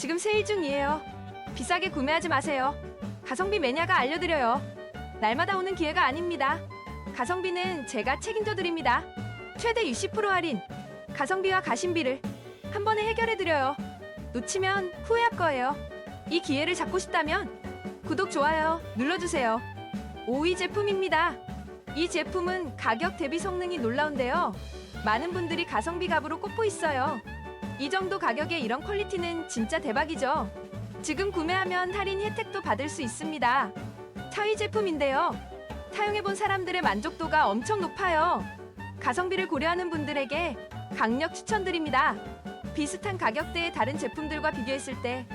지금 세일 중이에요. 비싸게 구매하지 마세요. 가성비 매니아가 알려드려요. 날마다 오는 기회가 아닙니다. 가성비는 제가 책임져 드립니다. 최대 60% 할인. 가성비와 가심비를 한 번에 해결해 드려요. 놓치면 후회할 거예요. 이 기회를 잡고 싶다면 구독 좋아요 눌러주세요. 5위 제품입니다. 이 제품은 가격 대비 성능이 놀라운데요. 많은 분들이 가성비 값으로 꼽고 있어요. 이 정도 가격에 이런 퀄리티는 진짜 대박이죠. 지금 구매하면 할인 혜택도 받을 수 있습니다. 차위 제품인데요. 사용해본 사람들의 만족도가 엄청 높아요. 가성비를 고려하는 분들에게 강력 추천드립니다. 비슷한 가격대의 다른 제품들과 비교했을 때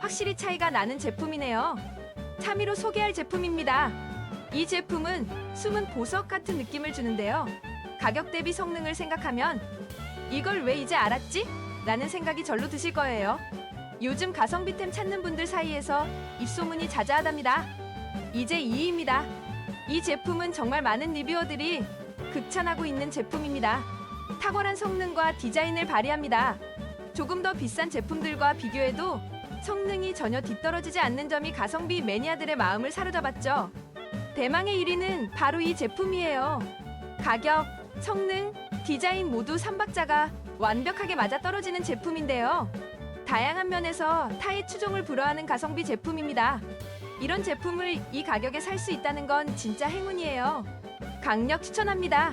확실히 차이가 나는 제품이네요. 3위로 소개할 제품입니다. 이 제품은 숨은 보석 같은 느낌을 주는데요. 가격 대비 성능을 생각하면 이걸 왜 이제 알았지? 라는 생각이 절로 드실 거예요. 요즘 가성비템 찾는 분들 사이에서 입소문이 자자하답니다. 이제 2위입니다. 이 제품은 정말 많은 리뷰어들이 극찬하고 있는 제품입니다. 탁월한 성능과 디자인을 발휘합니다. 조금 더 비싼 제품들과 비교해도 성능이 전혀 뒤떨어지지 않는 점이 가성비 매니아들의 마음을 사로잡았죠. 대망의 1위는 바로 이 제품이에요. 가격, 성능, 디자인 모두 3박자가 완벽하게 맞아떨어지는 제품인데요. 다양한 면에서 타의 추종을 불허하는 가성비 제품입니다. 이런 제품을 이 가격에 살 수 있다는 건 진짜 행운이에요. 강력 추천합니다.